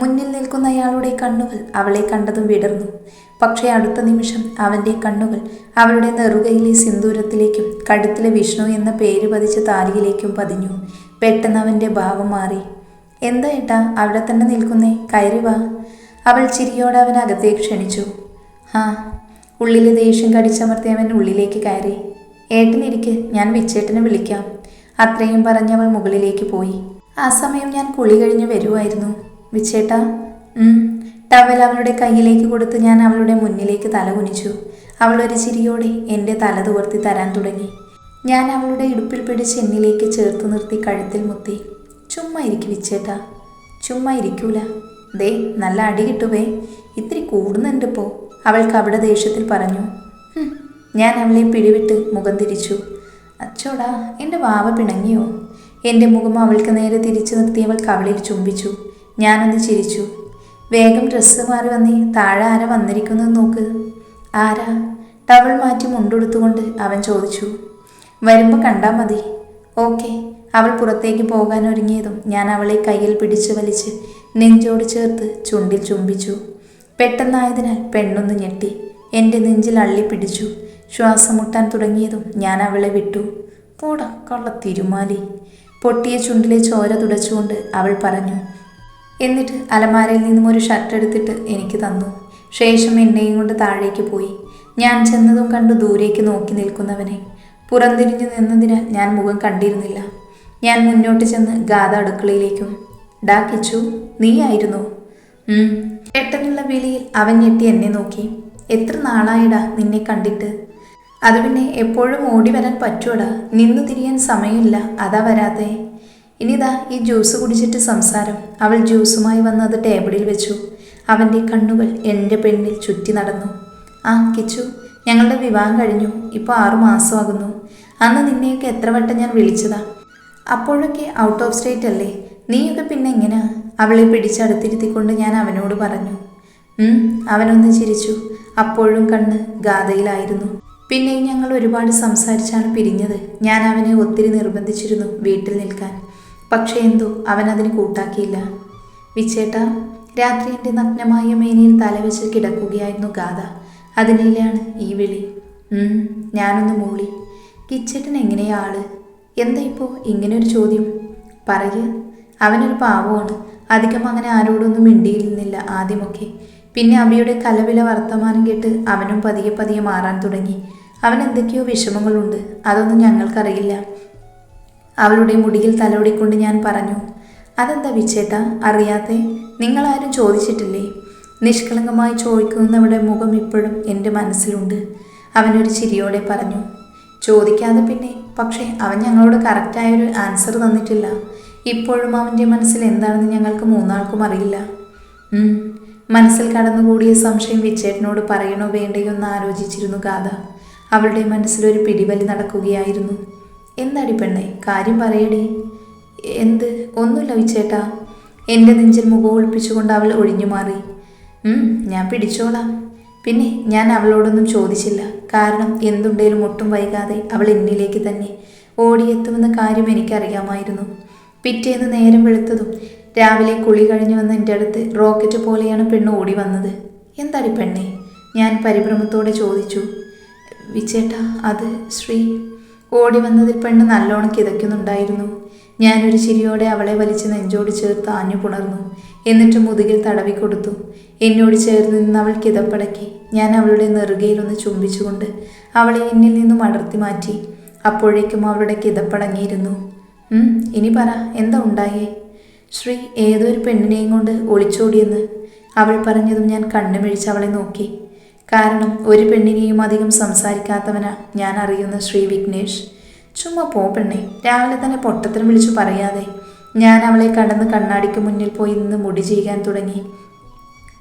മുന്നിൽ നിൽക്കുന്ന അയാളുടെ കണ്ണുകൾ അവളെ കണ്ടതും വിടർന്നു. പക്ഷേ അടുത്ത നിമിഷം അവന്റെ കണ്ണുകൾ അവളുടെ നെറുകയിലെ സിന്ദൂരത്തിലേക്കും കഴുത്തിലെ വിഷ്ണു എന്ന പേര് പതിച്ച താലിയിലേക്കും പതിഞ്ഞു. പെട്ടെന്ന് അവന്റെ ഭാവം മാറി. എന്താ ഏട്ടാ അവിടെ തന്നെ നിൽക്കുന്നേ? കയറി വാ. അവൾ ചിരിയോടെ അവൻ അകത്തേക്ക് ക്ഷണിച്ചു. ആ ഉള്ളിലെ ദേഷ്യം കടിച്ചമർത്തി അവൻ ഉള്ളിലേക്ക് കയറി. ഏട്ടനിരിക്ക് ഞാൻ വിച്ചേട്ടനെ വിളിക്കാം. അത്രയും പറഞ്ഞ് അവൾ മുകളിലേക്ക് പോയി. ആ സമയം ഞാൻ കുളി കഴിഞ്ഞ് വരുമായിരുന്നു വിച്ചേട്ടാ. ടവൽ അവളുടെ കയ്യിലേക്ക് കൊടുത്ത് ഞാൻ അവളുടെ മുന്നിലേക്ക് തല കുനിച്ചു. ഒരു ചിരിയോടെ എന്റെ തല തുവർത്തി തരാൻ തുടങ്ങി. ഞാൻ അവളുടെ ഇടുപ്പിൽ പിടിച്ച് എന്നിലേക്ക് ചേർത്ത് നിർത്തി കഴുത്തിൽ മുത്തി. ചുമ്മാ ഇരിക്കും വിച്ചേട്ടാ ചുമ്മാ ഇരിക്കൂല. ദേ നല്ല അടി കിട്ടുവേ ഇത്തിരി കൂടുന്നുണ്ട് പോ അവൾക്ക് അവിടെ ദേഷ്യത്തിൽ പറഞ്ഞു. ഞാൻ അവളെ പിടിവിട്ട് മുഖം തിരിച്ചു. അച്ചോടാ എന്റെ വാവ പിണങ്ങിയോ? എന്റെ മുഖം അവൾക്ക് നേരെ തിരിച്ചു നിർത്തി അവൾ കവളിൽ ചുംബിച്ചു. ഞാനൊന്ന് ചിരിച്ചു. വേഗം ഡ്രസ്സ് മാറി വന്നേ താഴെ ആരാ വന്നിരിക്കുന്നത് നോക്ക്. ആരാ? ടവൾ മാറ്റി മുണ്ടെടുത്തുകൊണ്ട് അവൻ ചോദിച്ചു. വരുമ്പോൾ കണ്ടാൽ മതി. ഓക്കെ. അവൾ പുറത്തേക്ക് പോകാൻ ഒരുങ്ങിയതും ഞാൻ അവളെ കയ്യിൽ പിടിച്ചു വലിച്ച് നെഞ്ചോട് ചേർത്ത് ചുണ്ടിൽ ചുംബിച്ചു. പെട്ടെന്നായതിനാൽ പെണ്ണൊന്ന് ഞെട്ടി. എന്റെ നെഞ്ചിൽ അള്ളി പിടിച്ചു. ശ്വാസം മുട്ടാൻ തുടങ്ങിയതും ഞാൻ അവളെ വിട്ടു. പോടാ കള്ള തിരുമാലി. പൊട്ടിയ ചുണ്ടിലെ ചോര തുടച്ചുകൊണ്ട് അവൾ പറഞ്ഞു എന്നിട്ട് അലമാരയിൽ നിന്നും ഒരു ഷർട്ട് എടുത്തിട്ട് എനിക്ക് തന്നു. ശേഷം എന്നെയും കൊണ്ട് താഴേക്ക് പോയി. ഞാൻ ചെന്നതും കണ്ടു ദൂരേക്ക് നോക്കി നിൽക്കുന്നവനെ. പുറംതിരിഞ്ഞു നിന്നതിനാൽ ഞാൻ മുഖം കണ്ടിരുന്നില്ല. ഞാൻ മുന്നോട്ട് ചെന്ന് ഗാഥ അടുക്കളയിലേക്കും ഡാ കിച്ചു നീയായിരുന്നു. പെട്ടെന്നുള്ള വിളിയിൽ അവൻ ഞെട്ടി എന്നെ നോക്കി. എത്ര നാളായിടാ നിന്നെ കണ്ടിട്ട്? അത് പിന്നെ എപ്പോഴും ഓടി വരാൻ പറ്റുവടാ? നിന്നു തിരിയാൻ സമയമില്ല. അതാ വരാതെ ഇനിതാ ഈ ജ്യൂസ് കുടിച്ചിട്ട് സംസാരം. അവൾ ജ്യൂസുമായി വന്ന് അത് ടേബിളിൽ വെച്ചു. അവന്റെ കണ്ണുകൾ എന്റെ പെണ്ണിൽ ചുറ്റി നടന്നു. ആ കിച്ചു ഞങ്ങളുടെ വിവാഹം കഴിഞ്ഞു. ഇപ്പോൾ ആറു മാസമാകുന്നു. അന്ന് നിന്നെയൊക്കെ എത്ര വട്ടം ഞാൻ വിളിച്ചതാ. അപ്പോഴൊക്കെ ഔട്ട് ഓഫ് സ്റ്റേറ്റ് അല്ലേ? നീയൊക്കെ പിന്നെ എങ്ങനെയാ അവളെ പിടിച്ചടുത്തിരുത്തിക്കൊണ്ട് ഞാൻ അവനോട് പറഞ്ഞു. അവനൊന്ന് ചിരിച്ചു. അപ്പോഴും കണ്ണ് ഗാഥയിലായിരുന്നു പിന്നെയും ഞങ്ങൾ ഒരുപാട് സംസാരിച്ചാണ് പിരിഞ്ഞത്. ഞാൻ അവനെ ഒത്തിരി നിർബന്ധിച്ചിരുന്നു വീട്ടിൽ നിൽക്കാൻ. പക്ഷേ എന്തോ? അവൻ അതിന് കൂട്ടാക്കിയില്ല. വിച്ചേട്ട രാത്രി എന്റെ നഗ്നമായ മേനയിൽ തലവെച്ച് കിടക്കുകയായിരുന്നു ഗാഥ. അതിനിലാണ് ഈ വിളി. ഞാനൊന്ന് മൂളി. കിച്ചേട്ടൻ എങ്ങനെയാ ആൾ? എന്താ ഇപ്പോൾ ഇങ്ങനൊരു ചോദ്യം? പറയ. അവനൊരു പാവമാണ്. അധികം അങ്ങനെ ആരോടൊന്നും മിണ്ടിയിരുന്നില്ല ആദ്യമൊക്കെ. പിന്നെ അബിയുടെ കലവില വർത്തമാനം കേട്ട് അവനും പതിയെ പതിയെ മാറാൻ തുടങ്ങി. അവൻ എന്തൊക്കെയോ വിഷമങ്ങളുണ്ട്. അതൊന്നും ഞങ്ങൾക്കറിയില്ല. അവളുടെ മുടിയിൽ തലോടിക്കൊണ്ട് ഞാൻ പറഞ്ഞു അതെന്താ വിച്ചേട്ട? അറിയാതെ നിങ്ങളാരും ചോദിച്ചിട്ടില്ലേ? നിഷ്കളങ്കമായി ചോദിക്കുന്നവരുടെ മുഖം ഇപ്പോഴും എന്റെ മനസ്സിലുണ്ട്. അവനൊരു ചിരിയോടെ പറഞ്ഞു ചോദിക്കാതെ പിന്നെ പക്ഷേ അവൻ ഞങ്ങളോട് കറക്റ്റായൊരു ആൻസർ തന്നിട്ടില്ല. ഇപ്പോഴും അവന്റെ മനസ്സിൽ എന്താണെന്ന് ഞങ്ങൾക്ക് മൂന്നാൾക്കും അറിയില്ല. മനസ്സിൽ കടന്നുകൂടിയ സംശയം വിച്ചേട്ടനോട് പറയണോ വേണ്ടയോ എന്ന് ആലോചിച്ചിരുന്നു ഗാഥ. അവളുടെ മനസ്സിലൊരു പിടിവലി നടക്കുകയായിരുന്നു. എന്താടി പെണ്ണെ? കാര്യം പറയടി. എന്ത്? ഒന്നുമില്ല വിച്ചേട്ടാ. എന്റെ നെഞ്ചിൽ മുഖം ഒളിപ്പിച്ചുകൊണ്ട് അവൾ ഒഴിഞ്ഞു മാറി. "ഉം, ഞാൻ പിടിച്ചോളാം. പിന്നെ ഞാൻ അവളോടൊന്നും ചോദിച്ചില്ല. കാരണം എന്തുണ്ടേലും ഒട്ടും വൈകാതെ അവൾ എന്നിലേക്ക് തന്നെ ഓടിയെത്തുമെന്ന കാര്യം എനിക്കറിയാമായിരുന്നു. പിറ്റേന്ന് നേരം വെളുത്തതും രാവിലെ കുളി കഴിഞ്ഞു വന്ന എന്റെ അടുത്ത് റോക്കറ്റ് പോലെയാണ് പെണ്ണ് ഓടി വന്നത്. എന്താടി പെണ്ണെ? ഞാൻ പരിഭ്രമത്തോടെ ചോദിച്ചു. വിച്ചേട്ടാ അത് ശ്രീ ഓടി വന്നതിൽ പെണ്ണ് നല്ലോണം കിതയ്ക്കുന്നുണ്ടായിരുന്നു. ഞാനൊരു ചിരിയോടെ അവളെ വലിച്ച് നെഞ്ചോട് ചേർത്ത് ആഞ്ഞു പുണർന്നു എന്നിട്ട് മുതുകിൽ തടവി കൊടുത്തു. എന്നോട് ചേർന്ന് നിന്ന് അവൾ കിതപ്പടക്കി. ഞാൻ അവളുടെ നെറുകയിലൊന്ന് ചുംബിച്ചുകൊണ്ട് അവളെ എന്നിൽ നിന്നും അടർത്തി മാറ്റി. അപ്പോഴേക്കും അവളുടെ കിതപ്പടങ്ങിയിരുന്നു. ഇനി പറ എന്താ ഉണ്ടായേ? ശ്രീ ഏതൊരു പെണ്ണിനെയും കൊണ്ട് ഒളിച്ചോടിയെന്ന്. അവൾ പറഞ്ഞതും ഞാൻ കണ്ണുമിഴിച്ച് അവളെ നോക്കി. കാരണം ഒരു പെണ്ണിനെയും അധികം സംസാരിക്കാത്തവനാ ഞാൻ അറിയുന്ന ശ്രീ വിഘ്നേഷ്. ചുമ്മാ പോ പെണ്ണെ രാവിലെ തന്നെ പൊട്ടത്തരം വിളിച്ചു പറയാതെ. ഞാൻ അവളെ കടന്ന് കണ്ണാടിക്ക് മുന്നിൽ പോയി നിന്ന് മുടി ചെയ്യാൻ തുടങ്ങി.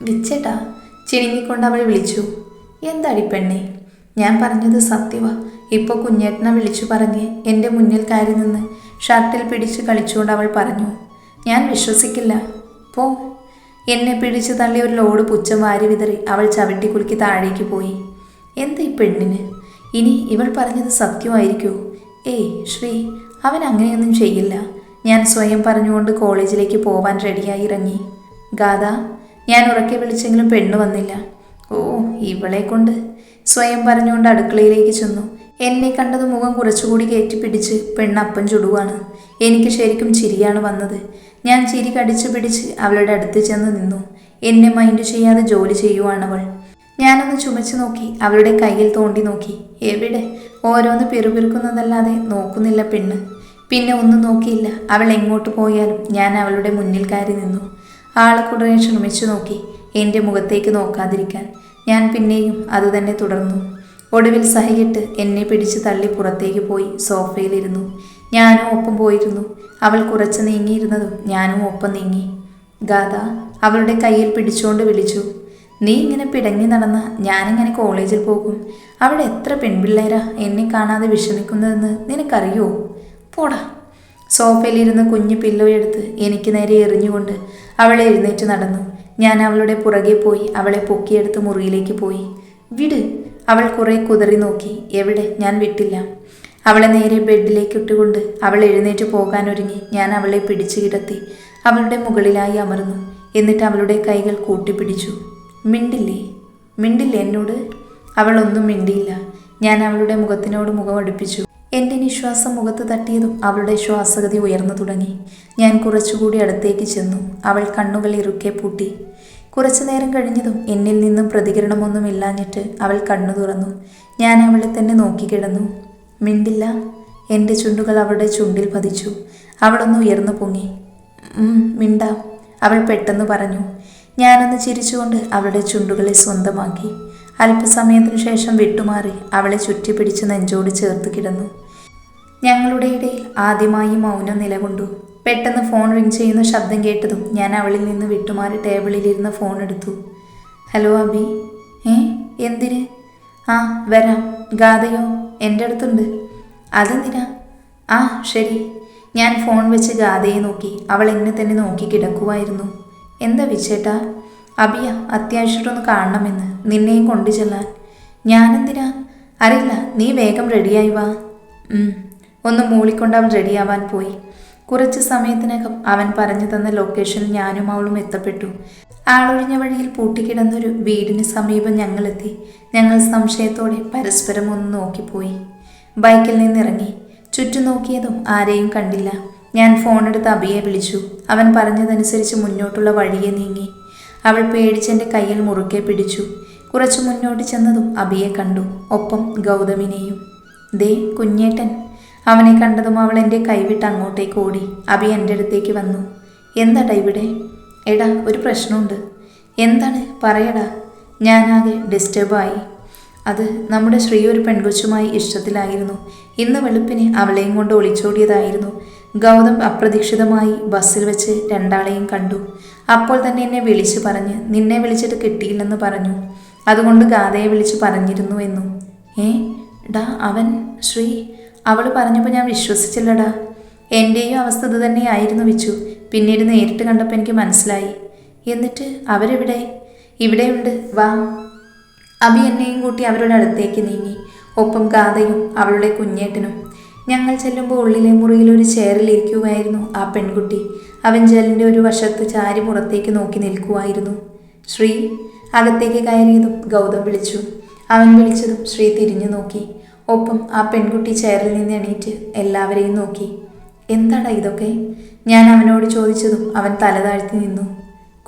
വിച്ചേട്ടാ ചിണുങ്ങിക്കൊണ്ട് അവൾ വിളിച്ചു. എന്താടി പെണ്ണെ ഞാൻ പറഞ്ഞത് സത്യവ. ഇപ്പോൾ കുഞ്ഞേട്ടനെ വിളിച്ചു പറഞ്ഞ് എന്റെ മുന്നിൽ കയറി നിന്ന് ഷർട്ടിൽ പിടിച്ച് കളിച്ചുകൊണ്ട് അവൾ പറഞ്ഞു. ഞാൻ വിശ്വസിക്കില്ല. പോ. എന്നെ പിടിച്ചു തള്ളി ഒരു ലോഡ് പുച്ഛം വാരി വിതറി അവൾ ചവിട്ടി കുലുക്കി താഴേക്ക് പോയി. എന്താ ഈ പെണ്ണിന്? ഇനി ഇവൾ പറഞ്ഞത് സത്യമായിരിക്കോ. ഏയ് ശ്രീ അവൻ അങ്ങനെയൊന്നും ചെയ്യില്ല. ഞാൻ സ്വയം പറഞ്ഞുകൊണ്ട് കോളേജിലേക്ക് പോവാൻ റെഡിയായി ഇറങ്ങി. ഗാഥ ഞാൻ ഉറക്കെ വിളിച്ചെങ്കിലും പെണ്ണ് വന്നില്ല. ഓ ഇവളെ കൊണ്ട്? സ്വയം പറഞ്ഞുകൊണ്ട് അടുക്കളയിലേക്ക് ചെന്നു. എന്നെ കണ്ടത് മുഖം കുറച്ചുകൂടി കയറ്റിപ്പിടിച്ച് പെണ്ണപ്പം ചുടുവാണ്. എനിക്ക് ശരിക്കും ചിരിയാണ് വന്നത്. ഞാൻ ചിരി കടിച്ചു പിടിച്ച് അവളുടെ അടുത്ത് ചെന്ന് നിന്നു. എന്നെ മൈൻഡ് ചെയ്യാതെ ജോലി ചെയ്യുവാണ് അവൾ. ഞാനൊന്ന് ചുമച്ചു നോക്കി അവളുടെ കയ്യിൽ തോണ്ടി നോക്കി. എവിടെ? ഓരോന്ന് പിറുപിറുക്കുന്നതല്ലാതെ നോക്കുന്നില്ല പെണ്ണ്. പിന്നെ ഒന്നും നോക്കിയില്ല. അവൾ എങ്ങോട്ട് പോയാലും ഞാൻ അവളുടെ മുന്നിൽ കയറി നിന്നു. ആളെ കുടനെ ശ്രമിച്ചു നോക്കി എന്റെ മുഖത്തേക്ക് നോക്കാതിരിക്കാൻ. ഞാൻ പിന്നെയും അതുതന്നെ തുടർന്നു. ഒടുവിൽ സഹിയിട്ട് എന്നെ പിടിച്ച് തള്ളി പുറത്തേക്ക് പോയി സോഫയിലിരുന്നു. ഞാനും ഒപ്പം പോയിരുന്നു. അവൾ കുറച്ച് നീങ്ങിയിരുന്നതും ഞാനും ഒപ്പം നീങ്ങി. ഗാഥ അവളുടെ കയ്യിൽ പിടിച്ചുകൊണ്ട് വിളിച്ചു. നീ ഇങ്ങനെ പിടങ്ങി നടന്ന ഞാനിങ്ങനെ കോളേജിൽ പോകും. അവിടെ എത്ര പെൺപിള്ളേരാ എന്നെ കാണാതെ വിഷമിക്കുന്നതെന്ന് നിനക്കറിയോ? പോടാ. സോഫയിലിരുന്ന് കുഞ്ഞു പില്ലോ എടുത്ത് എനിക്ക് നേരെ എറിഞ്ഞുകൊണ്ട് അവളെ എഴുന്നേറ്റ് നടന്നു. ഞാൻ അവളുടെ പുറകെ പോയി അവളെ പൊക്കിയെടുത്ത് മുറിയിലേക്ക് പോയി. വിട് അവൾ കുറെ കുതറി നോക്കി. എവിടെ? ഞാൻ വിട്ടില്ല. അവളെ നേരെ ബെഡിലേക്ക് ഇട്ടുകൊണ്ട് അവൾ എഴുന്നേറ്റ് പോകാനൊരുങ്ങി. ഞാൻ അവളെ പിടിച്ചു കിടത്തി അവളുടെ മുകളിലായി അമർന്നു. എന്നിട്ട് അവളുടെ കൈകൾ കൂട്ടിപ്പിടിച്ചു. മിണ്ടില്ലേ? മിണ്ടില്ലേ എന്നോട്? അവൾ ഒന്നും മിണ്ടിയില്ല. ഞാൻ അവളുടെ മുഖത്തിനോട് മുഖം അടുപ്പിച്ചു എന്റെ നിശ്വാസം മുഖത്ത് തട്ടിയതും അവളുടെ ശ്വാസഗതി ഉയർന്നു തുടങ്ങി. ഞാൻ കുറച്ചുകൂടി അടുത്തേക്ക് ചെന്നു. അവൾ കണ്ണുകൾ ഇറുക്കെ പൂട്ടി. കുറച്ചു നേരം കഴിഞ്ഞതും എന്നിൽ നിന്നും പ്രതികരണമൊന്നും ഇല്ലാഞ്ഞിട്ട് അവൾ കണ്ണു തുറന്നു. ഞാൻ അവളെ തന്നെ നോക്കിക്കിടന്നു മിണ്ടില്ല എന്റെ ചുണ്ടുകൾ അവളുടെ ചുണ്ടിൽ പതിച്ചു. അവളൊന്ന് ഉയർന്നു പൊങ്ങി. മിണ്ടാം അവൾ പെട്ടെന്ന് പറഞ്ഞു. ഞാനൊന്ന് ചിരിച്ചുകൊണ്ട് അവളുടെ ചുണ്ടുകളെ സ്വന്തമാക്കി. അല്പസമയത്തിനു ശേഷം വിട്ടുമാറി അവളെ ചുറ്റിപ്പിടിച്ച് നെഞ്ചോട് ചേർത്ത് കിടന്നു. ഞങ്ങളുടെ ഇടയിൽ ആദ്യമായി മൗനം നിലകൊണ്ടു. പെട്ടെന്ന് ഫോൺ റിങ് ചെയ്യുന്ന ശബ്ദം കേട്ടതും ഞാൻ അവളിൽ നിന്ന് വിട്ടുമാറി ടേബിളിലിരുന്ന ഫോൺ എടുത്തു. ഹലോ അബി. ഏ എന്തിന്? ആ വരാം. ഗാഥയോ എന്റെ അടുത്തുണ്ട്. അതെന്തിനാ? ആ ശരി. ഞാൻ ഫോൺ വെച്ച് ഗാഥയെ നോക്കി. അവൾ എന്നെ തന്നെ നോക്കി കിടക്കുമായിരുന്നു എന്താ വിച്ചേട്ടാ? അബിയ അത്യാവശ്യമായിട്ടൊന്ന് കാണണമെന്ന്. നിന്നെയും കൊണ്ടു ചെല്ലാൻ. ഞാനെന്തിനാ? അറിയില്ല നീ വേഗം റെഡിയായി വാ. ഒന്ന് മൂളിക്കൊണ്ട് അവൾ റെഡിയാവാൻ പോയി. കുറച്ച് സമയത്തിനകം അവൻ പറഞ്ഞു തന്ന ലൊക്കേഷനിൽ ഞാനും അവളും എത്തപ്പെട്ടു. ആളൊഴിഞ്ഞ വഴിയിൽ പൂട്ടിക്കിടന്നൊരു വീടിന് സമീപം ഞങ്ങളെത്തി. ഞങ്ങൾ സംശയത്തോടെ പരസ്പരം ഒന്ന് നോക്കിപ്പോയി. ബൈക്കിൽ നിന്നിറങ്ങി. ചുറ്റും നോക്കിയതും ആരെയും കണ്ടില്ല. ഞാൻ ഫോണെടുത്ത് അബിയെ വിളിച്ചു. അവൻ പറഞ്ഞതനുസരിച്ച് മുന്നോട്ടുള്ള വഴിയെ നീങ്ങി. അവൾ പേടിച്ചെന്റെ കയ്യിൽ മുറുക്കെ പിടിച്ചു. കുറച്ച് മുന്നോട്ട് ചെന്നതും അബിയെ കണ്ടു. ഒപ്പം ഗൗതമിനെയും. ദേ കുഞ്ഞേട്ടൻ. അവനെ കണ്ടതും അവൾ എന്റെ കൈവിട്ട് അങ്ങോട്ടേക്ക് ഓടി. അബി എന്റെ അടുത്തേക്ക് വന്നു. എന്താടാ ഇവിടെ? എടാ ഒരു പ്രശ്നമുണ്ട്. എന്താണ്? പറയടാ. ഞാനാകെ ഡിസ്റ്റർബായി അത് നമ്മുടെ ശ്രീ ഒരു പെൺകൊച്ചുമായി ഇഷ്ടത്തിലായിരുന്നു. ഇന്ന് വെളുപ്പിന് അവളെയും കൊണ്ട് ഒളിച്ചോടിയതായിരുന്നു. ഗൗതം അപ്രതീക്ഷിതമായി ബസ്സിൽ വെച്ച് രണ്ടാളെയും കണ്ടു. അപ്പോൾ തന്നെ എന്നെ വിളിച്ചു പറഞ്ഞ് നിന്നെ വിളിച്ചിട്ട് കിട്ടിയില്ലെന്ന് പറഞ്ഞു. അതുകൊണ്ട് ഗാഥയെ വിളിച്ച് പറഞ്ഞിരുന്നു എന്നും. ഏ? ഡാ അവൻ ശ്രീ അവൾ പറഞ്ഞപ്പോൾ ഞാൻ വിശ്വസിച്ചില്ലടാ. എന്റെയും അവസ്ഥ ഇത് തന്നെയായിരുന്നു വിച്ചു. പിന്നീട് നേരിട്ട് കണ്ടപ്പോൾ എനിക്ക് മനസ്സിലായി. എന്നിട്ട് അവരെവിടെ? ഇവിടെയുണ്ട്. വാ. അബി എന്നെയും കൂട്ടി അവരുടെ അടുത്തേക്ക് നീങ്ങി. ഒപ്പം ഗാഥയും അവളുടെ കുഞ്ഞേട്ടനും. ഞങ്ങൾ ചെല്ലുമ്പോൾ ഉള്ളിലെ മുറിയിൽ ഒരു ചെയറിൽ ഇരിക്കുകയായിരുന്നു ആ പെൺകുട്ടി. അവൻ ജലിന്റെ ഒരു വശത്ത് ചാരി പുറത്തേക്ക് നോക്കി നിൽക്കുമായിരുന്നു ശ്രീ അകത്തേക്ക് കയറിയതും ഗൗതം വിളിച്ചു. അവൻ വിളിച്ചതും ശ്രീ തിരിഞ്ഞു നോക്കി. ഒപ്പം ആ പെൺകുട്ടി ചെയറിൽ നിന്ന് എണീറ്റ് എല്ലാവരെയും നോക്കി. എന്താടാ ഇതൊക്കെ? ഞാൻ അവനോട് ചോദിച്ചതും അവൻ തല താഴ്ത്തി നിന്നു.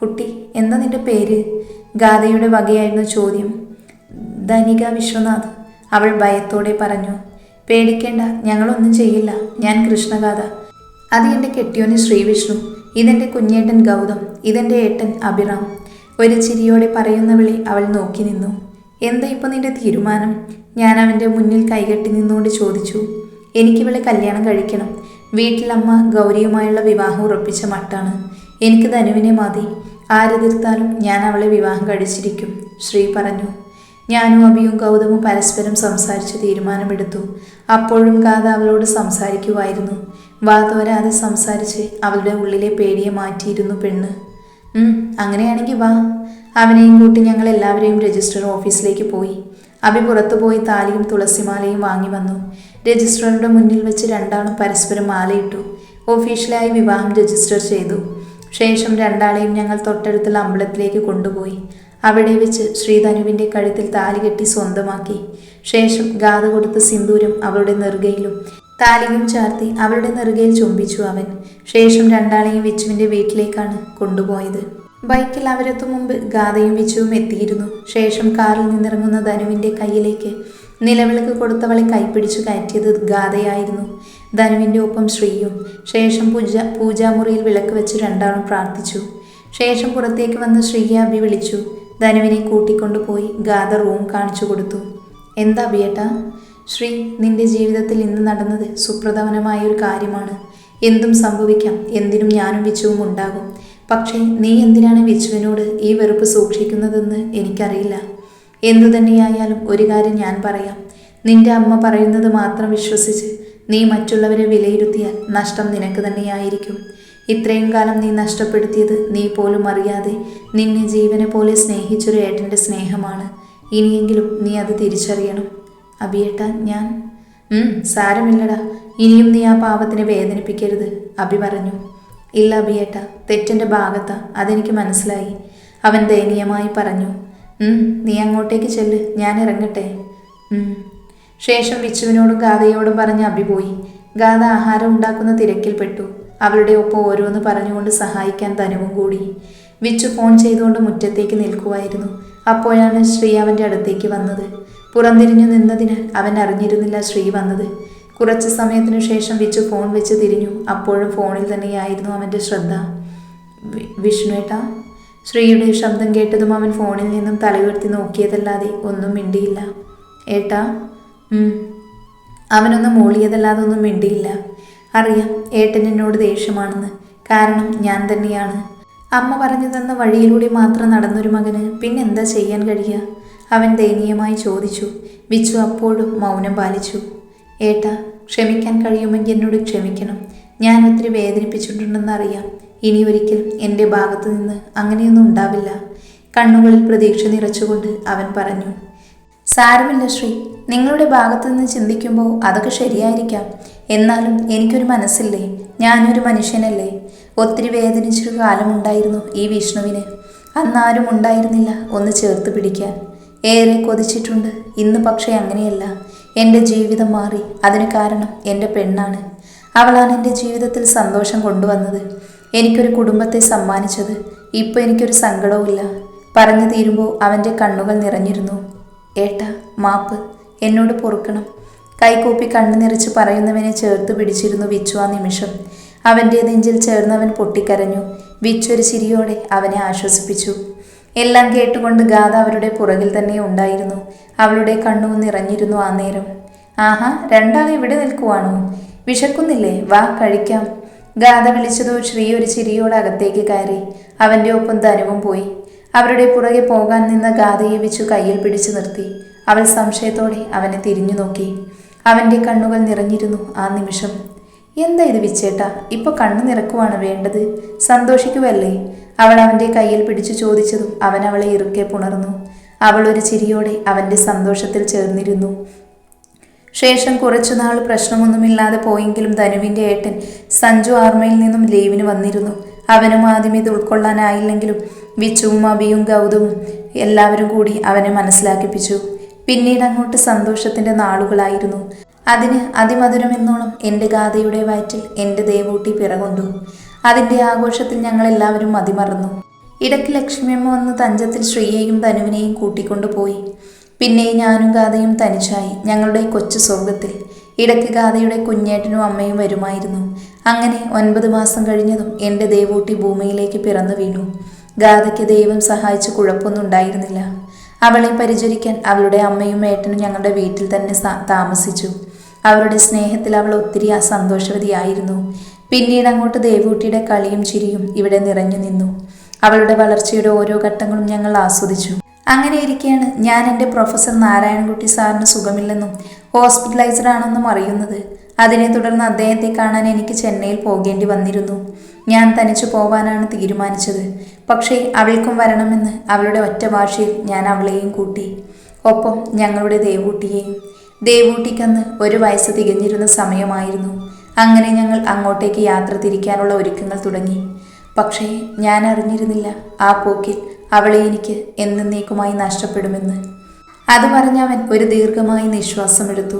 കുട്ടി എന്താ നിന്റെ പേര്? ഗാഥയുടെ വകയായിരുന്നു ചോദ്യം. ധനിക വിശ്വനാഥ് അവൾ ഭയത്തോടെ പറഞ്ഞു. പേടിക്കേണ്ട ഞങ്ങളൊന്നും ചെയ്യില്ല. ഞാൻ കൃഷ്ണഗാഥ. അത് എന്റെ കെട്ടിയോന് ശ്രീവിഷ്ണു. ഇതെന്റെ കുഞ്ഞേട്ടൻ ഗൗതം. ഇതെന്റെ ഏട്ടൻ അഭിറാം. ഒരു ചിരിയോടെ പറയുന്നവളെ അവൾ നോക്കി നിന്നു. എന്താ ഇപ്പം നിന്റെ തീരുമാനം? ഞാൻ അവന്റെ മുന്നിൽ കൈകെട്ടി നിന്നുകൊണ്ട് ചോദിച്ചു. എനിക്കിവളെ കല്യാണം കഴിക്കണം. വീട്ടിലമ്മ ഗൗരിയുമായുള്ള വിവാഹം ഉറപ്പിച്ച മട്ടാണ്. എനിക്ക് ധനുവിനെ മതി. ആരെതിർത്താലും ഞാൻ അവളെ വിവാഹം കഴിച്ചിരിക്കും ശ്രീ പറഞ്ഞു. ഞാനും അബിയും ഗൗതമും പരസ്പരം സംസാരിച്ച് തീരുമാനമെടുത്തു. അപ്പോഴും കാത അവളോട് സംസാരിക്കുമായിരുന്നു വാതോരാതെ സംസാരിച്ച് അവളുടെ ഉള്ളിലെ പേടിയെ മാറ്റിയിരുന്നു പെണ്ണ്. അങ്ങനെയാണെങ്കിൽ വാ. അവനെയും കൂട്ടി ഞങ്ങൾ എല്ലാവരെയും രജിസ്ട്രർ ഓഫീസിലേക്ക് പോയി. അഭി പുറത്തു പോയി താലിയും തുളസിമാലയും വാങ്ങി വന്നു. രജിസ്ട്രറുടെ മുന്നിൽ വെച്ച് രണ്ടാളും പരസ്പരം മാലയിട്ടു. ഒഫീഷ്യലായി വിവാഹം രജിസ്റ്റർ ചെയ്തു. ശേഷം രണ്ടാളെയും ഞങ്ങൾ തൊട്ടടുത്തുള്ള അമ്പലത്തിലേക്ക് കൊണ്ടുപോയി. അവിടെ വെച്ച് ശ്രീധനുവിന്റെ കഴുത്തിൽ താലി കെട്ടി സ്വന്തമാക്കി. ശേഷം ഗാഥ കൊടുത്ത സിന്ദൂരം അവളുടെ നെറുകയിലും താലിയും ചാർത്തി അവളുടെ നെറുകയിൽ ചുംബിച്ചു അവൻ. ശേഷം രണ്ടാളെയും വിച്ചുവിന്റെ വീട്ടിലേക്കാണ് കൊണ്ടുപോയത്. ബൈക്കിൽ അവരത്തു മുമ്പ് ഗാഥയും വിച്ചുവും എത്തിയിരുന്നു. ശേഷം കാറിൽ നിന്നിറങ്ങുന്ന ധനുവിന്റെ കയ്യിലേക്ക് നിലവിളക്ക് കൊടുത്തവളെ കൈപ്പിടിച്ചു കയറ്റിയത് ഗാഥയായിരുന്നു. ധനുവിന്റെ ഒപ്പം ശ്രീയും. ശേഷം പൂജ പൂജാമുറിയിൽ വിളക്ക് വെച്ച് രണ്ടാളും പ്രാർത്ഥിച്ചു. ശേഷം പുറത്തേക്ക് വന്ന് ശ്രീയെ അഭി വിളിച്ചു ധനുവിനെ കൂട്ടിക്കൊണ്ടുപോയി ഗാഥ റൂം കാണിച്ചു കൊടുത്തു. എന്താ അഭിയേട്ടാ? ശ്രീ നിന്റെ ജീവിതത്തിൽ ഇന്ന് നടന്നത് സുപ്രധാനമായ ഒരു കാര്യമാണ്. എന്തും സംഭവിക്കാം. എന്തിനും ഞാനും വിച്ചുവും ഉണ്ടാകും. പക്ഷേ നീ എന്തിനാണ് വിച്ചുവിനോട് ഈ വെറുപ്പ് സൂക്ഷിക്കുന്നതെന്ന് എനിക്കറിയില്ല. എന്തു തന്നെയായാലും ഒരു കാര്യം ഞാൻ പറയാം. നിന്റെ അമ്മ പറയുന്നത് മാത്രം വിശ്വസിച്ച് നീ മറ്റുള്ളവരെ വിലയിരുത്തിയാൽ നഷ്ടം നിനക്ക് തന്നെയായിരിക്കും. ഇത്രയും കാലം നീ നഷ്ടപ്പെടുത്തിയത് നീ പോലും അറിയാതെ നിന്നെ ജീവനെ പോലെ സ്നേഹിച്ചൊരു ഏട്ടന്റെ സ്നേഹമാണ്. ഇനിയെങ്കിലും നീ അത് തിരിച്ചറിയണം. അഭിയേട്ട ഞാൻ? സാരമില്ലടാ. ഇനിയും നീ ആ പാവത്തിനെ വേദനിപ്പിക്കരുത് അഭി പറഞ്ഞു. ഇല്ല അബിയേട്ട തെറ്റിന്റെ ഭാഗത്താ അതെനിക്ക് മനസ്സിലായി. അവൻ ദയനീയമായി പറഞ്ഞു നീ അങ്ങോട്ടേക്ക് ചെല്ല് ഞാൻ ഇറങ്ങട്ടെ. ശേഷം വിച്ചുവിനോടും ഗാഥയോടും പറഞ്ഞ് അബി പോയി. ഗാഥ ആഹാരം ഉണ്ടാക്കുന്ന തിരക്കിൽപ്പെട്ടു അവളുടെ ഒപ്പം ഓരോന്ന് പറഞ്ഞുകൊണ്ട് സഹായിക്കാൻ ധനവും കൂടി. വിച്ചു ഫോൺ ചെയ്തുകൊണ്ട് മുറ്റത്തേക്ക് നിൽക്കുമായിരുന്നു അപ്പോഴാണ് ശ്രീ അവന്റെ അടുത്തേക്ക് വന്നത്. പുറംതിരിഞ്ഞു നിന്നതിനാൽ അവൻ അറിഞ്ഞിരുന്നില്ല ശ്രീ വന്നത്. കുറച്ച് സമയത്തിനു ശേഷം വിച്ചു ഫോൺ വെച്ച് തിരിഞ്ഞു. അപ്പോഴും ഫോണിൽ തന്നെയായിരുന്നു അവന്റെ ശ്രദ്ധ. വിഷ്ണുവേട്ട ശ്രീയുടെ ശബ്ദം കേട്ടതും അവൻ ഫോണിൽ നിന്നും തലയുയർത്തി നോക്കിയതല്ലാതെ ഒന്നും മിണ്ടിയില്ല. ഏട്ടാ. അവനൊന്നും മൂളിയതല്ലാതെ ഒന്നും മിണ്ടിയില്ല. അറിയാം ഏട്ടൻ എന്നോട് ദേഷ്യമാണെന്ന്. കാരണം ഞാൻ തന്നെയാണ്. അമ്മ പറഞ്ഞു തന്ന വഴിയിലൂടെ മാത്രം നടന്നൊരു മകന് പിന്നെന്താ ചെയ്യാൻ കഴിയുക? അവൻ ദയനീയമായി ചോദിച്ചു. വിച്ചു അപ്പോഴും മൗനം പാലിച്ചു. ഏട്ടാ ക്ഷമിക്കാൻ കഴിയുമെങ്കിൽ എന്നോട് ക്ഷമിക്കണം. ഞാൻ ഒത്തിരി വേദനിപ്പിച്ചിട്ടുണ്ടെന്ന് അറിയാം ഇനി ഒരിക്കലും എന്റെ ഭാഗത്തു നിന്ന് അങ്ങനെയൊന്നും ഉണ്ടാവില്ല. കണ്ണുകളിൽ പ്രതീക്ഷ നിറച്ചുകൊണ്ട് അവൻ പറഞ്ഞു സാരമില്ല ശ്രീ നിങ്ങളുടെ ഭാഗത്തു നിന്ന് ചിന്തിക്കുമ്പോൾ അതൊക്കെ ശരിയായിരിക്കാം. എന്നാലും എനിക്കൊരു മനസ്സില്ലേ? ഞാനൊരു മനുഷ്യനല്ലേ? ഒത്തിരി വേദനിച്ചൊരു കാലമുണ്ടായിരുന്നു ഈ വിഷ്ണുവിന്. അന്നാരും ഉണ്ടായിരുന്നില്ല ഒന്ന് ചേർത്ത് പിടിക്കാൻ. ഏറെ കൊതിച്ചിട്ടുണ്ട്. ഇന്ന് പക്ഷേ അങ്ങനെയല്ല. എന്റെ ജീവിതം മാറി. അതിന് കാരണം എന്റെ പെണ്ണാണ്. അവളാണ് എന്റെ ജീവിതത്തിൽ സന്തോഷം കൊണ്ടുവന്നത്. എനിക്കൊരു കുടുംബത്തെ സമ്മാനിച്ചത്. ഇപ്പോൾ എനിക്കൊരു സങ്കടവുമില്ല പറഞ്ഞു തീരുമ്പോൾ അവന്റെ കണ്ണുകൾ നിറഞ്ഞിരുന്നു. ഏട്ടാ മാപ്പ്. എന്നോട് പൊറുക്കണം. കൈകൂപ്പി കണ്ണു നിറച്ച് പറയുന്നവനെ ചേർത്ത് പിടിച്ചിരുന്നു വിച്ചു ആ നിമിഷം. അവന്റെ നെഞ്ചിൽ ചേർന്നവൻ പൊട്ടിക്കരഞ്ഞു. വിച്ചൊരു ചിരിയോടെ അവനെ ആശ്വസിപ്പിച്ചു. എല്ലാം കേട്ടുകൊണ്ട് ഗാഥ അവരുടെ പുറകിൽ തന്നെ ഉണ്ടായിരുന്നു. അവളുടെ കണ്ണു നിറഞ്ഞിരുന്നു ആ നേരം. ആഹാ രണ്ടാളെ ഇവിടെ നിൽക്കുവാണോ? വിശക്കുന്നില്ലേ? വാ കഴിക്കാം. ഗാഥ വിളിച്ചതോ ശ്രീ ഒരു ചിരിയോട് അകത്തേക്ക് കയറി. അവന്റെ ഒപ്പം ധനുവും പോയി. അവരുടെ പുറകെ പോകാൻ നിന്ന ഗാഥയെ വെച്ചു കയ്യിൽ പിടിച്ചു നിർത്തി. അവൾ സംശയത്തോടെ അവനെ തിരിഞ്ഞു നോക്കി. അവന്റെ കണ്ണുകൾ നിറഞ്ഞിരുന്നു ആ നിമിഷം. എന്താ ഇത് വിച്ചേട്ടാ? ഇപ്പൊ കണ്ണു നിറക്കുവാണ് വേണ്ടത്? സന്തോഷിക്കുവല്ലേ? അവൾ അവന്റെ കയ്യിൽ പിടിച്ചു ചോദിച്ചതും അവൻ അവളെ ഇറുക്കെ പുണർന്നു. അവൾ ഒരു ചിരിയോടെ അവന്റെ സന്തോഷത്തിൽ ചേർന്നിരുന്നു. ശേഷം കുറച്ചുനാൾ പ്രശ്നമൊന്നുമില്ലാതെ പോയെങ്കിലും ധനുവിന്റെ ഏട്ടൻ സഞ്ജു ആർമയിൽ നിന്നും ലീവിന് വന്നിരുന്നു. അവനും ആദ്യം ഇത് ഉൾക്കൊള്ളാനായില്ലെങ്കിലും വിച്ചുവും അബിയും ഗൗതവും എല്ലാവരും കൂടി അവനെ മനസ്സിലാക്കിപ്പിച്ചു. പിന്നീട് അങ്ങോട്ട് സന്തോഷത്തിന്റെ നാളുകളായിരുന്നു. അതിന് അതിമധുരമെന്നോണം എന്റെ ഗാഥയുടെ വയറ്റിൽ എന്റെ ദേവൂട്ടി പിറകൊണ്ടു. അതിന്റെ ആഘോഷത്തിൽ ഞങ്ങളെല്ലാവരും മതിമറന്നു. ഇടയ്ക്ക് ലക്ഷ്മിയമ്മ വന്ന് തഞ്ചത്തിൽ ശ്രീയെയും ധനുവിനെയും കൂട്ടിക്കൊണ്ടുപോയി പിന്നെ ഞാനും ഗാഥയും തനിച്ചായി ഞങ്ങളുടെ കൊച്ചു സ്വർഗത്തിൽ ഇടയ്ക്ക് ഗാഥയുടെ കുഞ്ഞേട്ടനും അമ്മയും വരുമായിരുന്നു. അങ്ങനെ ഒൻപത് മാസം കഴിഞ്ഞതും എന്റെ ദേവൂട്ടി ഭൂമിയിലേക്ക് പിറന്നു വീണു. ഗാഥയ്ക്ക് ദൈവം സഹായിച്ച് കുഴപ്പമൊന്നും ഉണ്ടായിരുന്നില്ല. അവളെ പരിചരിക്കാൻ അവളുടെ അമ്മയും ഏട്ടനും ഞങ്ങളുടെ വീട്ടിൽ തന്നെ താമസിച്ചു. അവരുടെ സ്നേഹത്തിൽ അവൾ ഒത്തിരി സന്തോഷവതിയായിരുന്നു പിന്നീട് അങ്ങോട്ട് ദേവൂട്ടിയുടെ കളിയും ചിരിയും ഇവിടെ നിറഞ്ഞു നിന്നു. അവളുടെ വളർച്ചയുടെ ഓരോ ഘട്ടങ്ങളും ഞങ്ങൾ ആസ്വദിച്ചു. അങ്ങനെ ഇരിക്കെയാണ് ഞാൻ എന്റെ പ്രൊഫസർ നാരായണൻകുട്ടി സാറിന് സുഖമില്ലെന്നും ഹോസ്പിറ്റലൈസ്ഡ് ആണെന്നും അറിയുന്നത്. അതിനെ തുടർന്ന് അദ്ദേഹത്തെ കാണാൻ എനിക്ക് ചെന്നൈയിൽ പോകേണ്ടി വന്നിരുന്നു. ഞാൻ തനിച്ചു പോവാനാണ് തീരുമാനിച്ചത്. പക്ഷേ അവൾക്കും വരണമെന്ന് അവളുടെ ഒറ്റ ഭാഷയിൽ ഞാൻ അവളെയും കൂട്ടി. ഒപ്പം ഞങ്ങളുടെ ദേവൂട്ടിയെയും. ദേവൂട്ടിക്കന്ന് ഒരു വയസ്സ് തികഞ്ഞിരുന്ന സമയമായിരുന്നു. അങ്ങനെ ഞങ്ങൾ അങ്ങോട്ടേക്ക് യാത്ര തിരിക്കാനുള്ള ഒരുക്കങ്ങൾ തുടങ്ങി. പക്ഷേ ഞാൻ അറിഞ്ഞിരുന്നില്ല ആ പോക്കിൽ അവളെ എനിക്ക് എന്നേക്കുമായി നഷ്ടപ്പെടുമെന്ന്. അത് പറഞ്ഞവൻ ഒരു ദീർഘമായ നിശ്വാസമെടുത്തു.